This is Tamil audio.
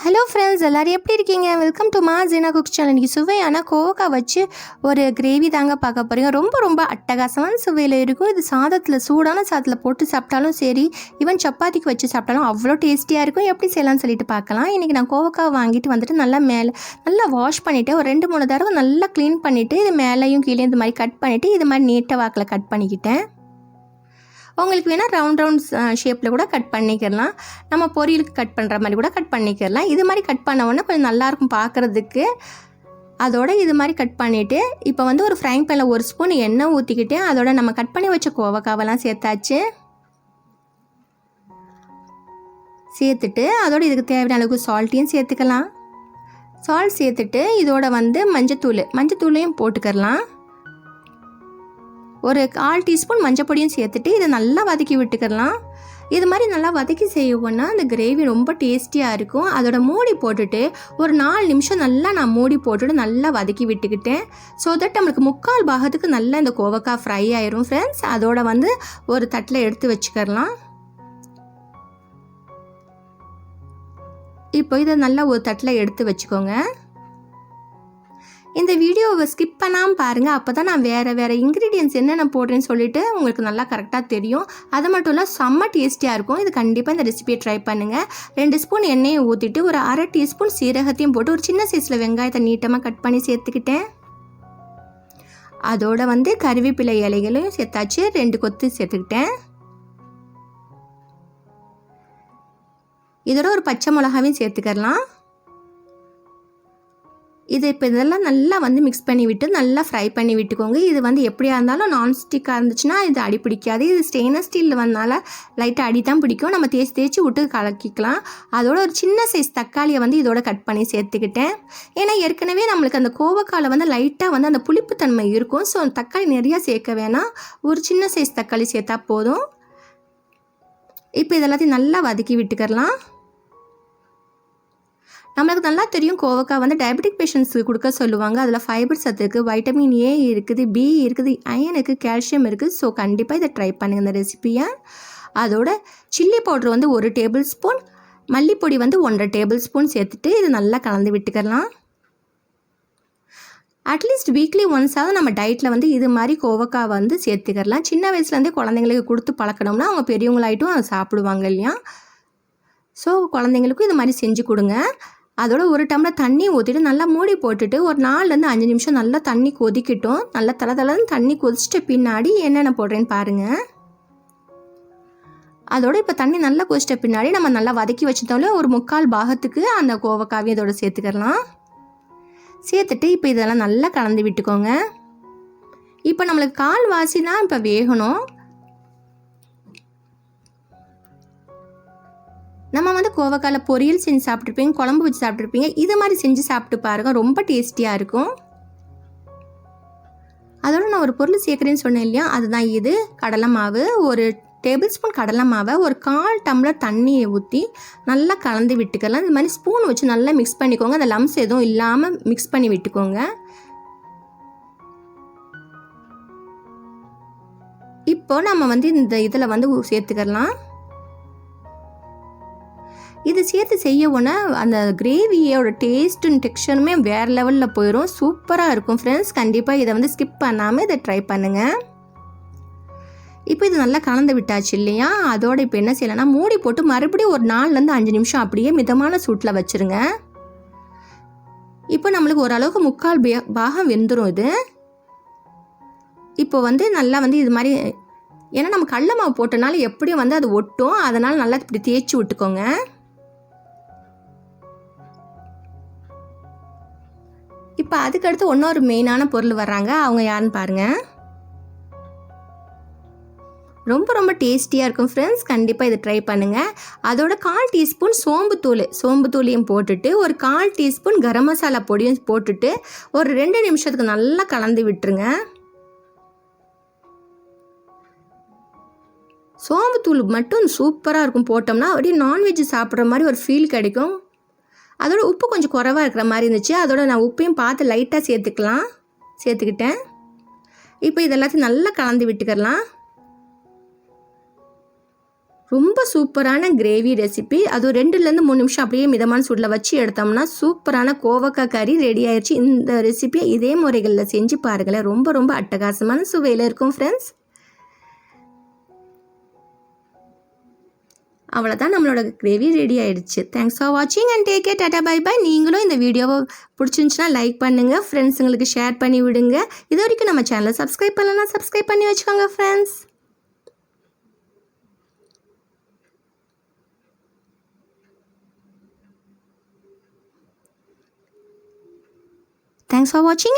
ஹலோ ஃப்ரெண்ட்ஸ் எல்லோரும் எப்படி இருக்கீங்க? வெல்கம் டு மா ஜீனா குக் சேனல் இன்றைக்கி சுவையான கோவக்காய் வச்சு ஒரு கிரேவி தாங்க பார்க்க போகிறீங்க ரொம்ப ரொம்ப அட்டகாசமான சுவையில் இருக்கும். இது சாதத்தில் சூடான சாதத்தில் போட்டு சாப்பிட்டாலும் சரி ஈவன் சப்பாத்திக்கு வச்சு சாப்பிட்டாலும் அவ்வளோ டேஸ்டியாக இருக்கும். எப்படி செய்யலாம்னு சொல்லிட்டு பார்க்கலாம். இன்றைக்கி நான் கோவக்காய் வாங்கிட்டு வந்துட்டு நல்லா மேலே நல்லா வாஷ் பண்ணிவிட்டு ஒரு ரெண்டு மூணு தடவை நல்லா க்ளீன் பண்ணிவிட்டு இது மேலேயும் கீழே இந்த மாதிரி கட் பண்ணிவிட்டு இது மாதிரி நீட்டாக வாக்கில் கட் பண்ணிக்கிட்டேன். உங்களுக்கு வேணால் ரவுண்ட் ரவுண்ட் ஷேப்பில் கூட கட் பண்ணிக்கிறலாம் நம்ம பொரியலுக்கு கட் பண்ணுற மாதிரி கூட கட் பண்ணிக்கிறலாம் இது மாதிரி கட் பண்ண உடனே கொஞ்சம் நல்லாயிருக்கும் பார்க்குறதுக்கு அதோட இது மாதிரி கட் பண்ணிவிட்டு இப்போ வந்து ஒரு ஃப்ரைங் பேனில் ஒரு ஸ்பூன் எண்ணெய் ஊற்றிக்கிட்டு அதோட நம்ம கட் பண்ணி வச்ச கோவக்காவெல்லாம் சேர்த்தாச்சு. சேர்த்துட்டு அதோட இதுக்கு தேவையான அளவுக்கு சால்ட்டையும் சேர்த்துக்கலாம். சால்ட் சேர்த்துட்டு இதோட வந்து மஞ்சத்தூள் மஞ்சத்தூளையும் போட்டுக்கிறலாம் ஒரு கால் டீஸ்பூன் மஞ்சள் பொடியும் சேர்த்துட்டு இதை நல்லா வதக்கி விட்டுக்கலாம். இது மாதிரி நல்லா வதக்கி செய்வோன்னா அந்த கிரேவி ரொம்ப டேஸ்டியாக இருக்கும். அதோட மூடி போட்டுட்டு ஒரு நாலு நிமிஷம் நல்லா நான் மூடி போட்டுட்டு நல்லா வதக்கி விட்டுக்கிட்டேன். ஸோ தட் நம்மளுக்கு முக்கால் பாகத்துக்கு நல்லா இந்த கோவக்காய் ஃப்ரை ஆயிரும் ஃப்ரெண்ட்ஸ் அதோட வந்து ஒரு தட்டில் எடுத்து வச்சுக்கலாம். இப்போ இதை நல்லா ஒரு தட்டில் எடுத்து வச்சுக்கோங்க. இந்த வீடியோவை ஸ்கிப் பண்ணாமல் பாருங்கள் அப்போ தான் நான் வேறு வேறு இன்க்ரீடியன்ஸ் என்னென்ன போடுறேன்னு சொல்லிட்டு உங்களுக்கு நல்லா கரெக்டாக தெரியும். அது மட்டும் இல்லை செம்ம டேஸ்டியாக இருக்கும். இது கண்டிப்பாக இந்த ரெசிபியை ட்ரை பண்ணுங்கள் ரெண்டு ஸ்பூன் எண்ணெயை ஊற்றிட்டு ஒரு அரை டீஸ்பூன் சீரகத்தையும் போட்டு ஒரு சின்ன சைஸில் வெங்காயத்தை நீட்டமாக கட் பண்ணி சேர்த்துக்கிட்டேன். அதோட வந்து கருவேப்பிலை இலைகளையும் சேர்த்தாச்சு. ரெண்டு கொத்து சேர்த்துக்கிட்டேன். இதோட ஒரு பச்சை மிளகாவையும் சேர்த்துக்கலாம் இது இப்போ இதெல்லாம் நல்லா வந்து மிக்ஸ் பண்ணி விட்டு நல்லா ஃப்ரை பண்ணி விட்டுக்கோங்க. இது வந்து எப்படியா இருந்தாலும் நான்ஸ்டிக்காக இருந்துச்சுன்னா இது அடி பிடிக்காது. இது ஸ்டெயின்லெஸ் ஸ்டீலில் வந்தனால லைட்டாக அடி தான் பிடிக்கும். நம்ம தேய்ச்சி தேய்ச்சி விட்டு கலக்கிக்கலாம். அதோட ஒரு சின்ன சைஸ் தக்காளியை வந்து இதோட கட் பண்ணி சேர்த்துக்கிட்டேன். ஏன்னா ஏற்கனவே நம்மளுக்கு அந்த கோவக்காயில் வந்து லைட்டாக வந்து அந்த புளிப்புத்தன்மை இருக்கும். ஸோ தக்காளி நிறையா சேர்க்க வேணாம். ஒரு சின்ன சைஸ் தக்காளி சேர்த்தா போதும். இப்போ இதெல்லாத்தையும் நல்லா வதக்கி விட்டுக்கிறலாம். நம்மளுக்கு நல்லா தெரியும் கோவக்காய் வந்து டயபெட்டிக் பேஷண்ட்ஸுக்கு கொடுக்க சொல்லுவாங்க. அதில் ஃபைபர் சத்து இருக்குது வைட்டமின் ஏ இருக்குது பி இருக்குது அயன் இருக்குது கால்சியம் இருக்குது ஸோ கண்டிப்பாக இதை ட்ரை பண்ணுங்கள் இந்த ரெசிப்பியை அதோட சில்லி பவுட்ரு வந்து ஒரு டேபிள் ஸ்பூன் மல்லிப்பொடி வந்து ஒன்றரை டேபிள் ஸ்பூன் சேர்த்துட்டு இது நல்லா கலந்து விட்டுக்கலாம். அட்லீஸ்ட் வீக்லி ஒன்ஸாவது நம்ம டயட்டில் வந்து இது மாதிரி கோவக்காய் வந்து சேர்த்துக்கலாம். சின்ன வயசுலேருந்தே குழந்தைங்களுக்கு கொடுத்து பழக்கணும்னா அவங்க பெரியவங்களாயிட்டும் அதை சாப்பிடுவாங்க இல்லையா? ஸோ குழந்தைங்களுக்கும் இது மாதிரி செஞ்சு கொடுங்க. அதோட ஒரு டம்ளர் தண்ணி ஊற்றிட்டு நல்லா மூடி போட்டுட்டு ஒரு நாலுலேருந்து அஞ்சு நிமிஷம் நல்லா தண்ணி கொதிக்கட்டும். நல்லா தலை தலைன்னு தண்ணி கொதிச்சிட்ட பின்னாடி என்னென்ன போடுறேன்னு பாருங்கள் அதோட இப்போ தண்ணி நல்லா கொதிச்சிட்ட பின்னாடி நம்ம நல்லா வதக்கி வச்சுட்டோம்ல ஒரு முக்கால் பாகத்துக்கு அந்த கோவக்காவையும் அதோட சேர்த்துக்கலாம். சேர்த்துட்டு இப்போ இதெல்லாம் நல்லா கலந்து விட்டுக்கோங்க. இப்போ நம்மளுக்கு கால் வாசி தான் இப்போ வேகணும். நம்ம வந்து கோவக்காயில் பொரியல் செஞ்சு சாப்பிட்ருப்பீங்க குழம்பு வச்சு சாப்பிட்ருப்பீங்க இது மாதிரி செஞ்சு சாப்பிட்டு பாருங்கள் ரொம்ப டேஸ்டியாக இருக்கும். அதோட நான் ஒரு பொருள் சேர்க்குறேன்னு சொன்னேன் இல்லையா? அதுதான் இது. கடலை மாவு ஒரு டேபிள் ஸ்பூன் கடலை மாவை ஒரு கால் டம்ளர் தண்ணியை ஊற்றி நல்லா கலந்து விட்டுக்கலாம். இந்த மாதிரி ஸ்பூன் வச்சு நல்லா மிக்ஸ் பண்ணிக்கோங்க. அந்த லம்ஸ் எதுவும் இல்லாமல் மிக்ஸ் பண்ணி விட்டுக்கோங்க. இப்போ நம்ம வந்து இந்த இதில் வந்து சேர்த்துக்கலாம். இது சேர்த்து செய்ய உடனே அந்த கிரேவியோட டேஸ்ட்டும் டெக்ஸ்டருமே வேறு லெவலில் போயிடும் சூப்பராக இருக்கும் ஃப்ரெண்ட்ஸ் கண்டிப்பாக இதை வந்து ஸ்கிப் பண்ணாமல் இதை ட்ரை பண்ணுங்கள் இப்போ இது நல்லா கலந்து விட்டாச்சு இல்லையா? அதோட இப்போ என்ன செய்யலைன்னா மூடி போட்டு மறுபடியும் ஒரு நாலுலேருந்து அஞ்சு நிமிஷம் அப்படியே மிதமான சூட்டில் வச்சுருங்க. இப்போ நம்மளுக்கு ஓரளவுக்கு முக்கால் பாகம் வெந்துடும் இது. இப்போ வந்து நல்லா வந்து இது மாதிரி ஏன்னா நம்ம கடல மாவு போட்டனால எப்படியும் வந்து அது ஒட்டும். அதனால் நல்லா இப்படி தேய்ச்சி விட்டுக்கோங்க. இப்போ அதுக்கடுத்து இன்னொரு மெயினான பொருள் வர்றாங்க. அவங்க யாருன்னு பாருங்கள் ரொம்ப ரொம்ப டேஸ்டியாக இருக்கும் ஃப்ரெண்ட்ஸ் கண்டிப்பாக இதை ட்ரை பண்ணுங்கள் அதோட கால் டீஸ்பூன் சோம்புத்தூள். சோம்புத்தூளையும் போட்டுட்டு ஒரு கால் டீஸ்பூன் கரம் மசாலா பொடியும் போட்டுட்டு ஒரு ரெண்டு நிமிஷத்துக்கு நல்லா கலந்து விட்டுருங்க. சோம்புத்தூள் மட்டும் சூப்பராக இருக்கும். போட்டோம்னா அப்படியே நான்வெஜ் சாப்பிட்ற மாதிரி ஒரு ஃபீல் கிடைக்கும். அதோட உப்பு கொஞ்சம் குறவாக இருக்கிற மாதிரி இருந்துச்சு. அதோட நான் உப்பையும் பார்த்து லைட்டாக சேர்த்துக்கலாம். சேர்த்துக்கிட்டேன். இப்போ இதெல்லாத்தையும் நல்லா கலந்து விட்டுக்கலாம். ரொம்ப சூப்பரான கிரேவி ரெசிபி அதுவும் ரெண்டுலேருந்து மூணு நிமிஷம் அப்படியே மிதமான சூடில் வச்சு எடுத்தோம்னா சூப்பரான கோவக்காய் கறி ரெடி ஆயிடுச்சு இந்த ரெசிபியை இதே முறைகளில் செஞ்சு பாருங்களேன். ரொம்ப ரொம்ப அட்டகாசமான சுவையில் இருக்கும் ஃப்ரெண்ட்ஸ் அவ்வளோதான் நம்மளோட கிரேவி ரெடி ஆகிடுச்சு தேங்க்ஸ் ஃபார் வாட்சிங் and take care tata bye bye நீங்களும் இந்த வீடியோவை பிடிச்சிருந்துச்சுன்னா லைக் பண்ணுங்கள் ஃப்ரெண்ட்ஸுங்களுக்கு ஷேர் பண்ணி விடுங்க. இது வரைக்கும் நம்ம சேனலை சப்ஸ்கிரைப் பண்ணலன்னா சப்ஸ்கிரைப் பண்ணி வச்சுக்கோங்க ஃப்ரெண்ட்ஸ் தேங்க்ஸ் ஃபார் வாட்சிங்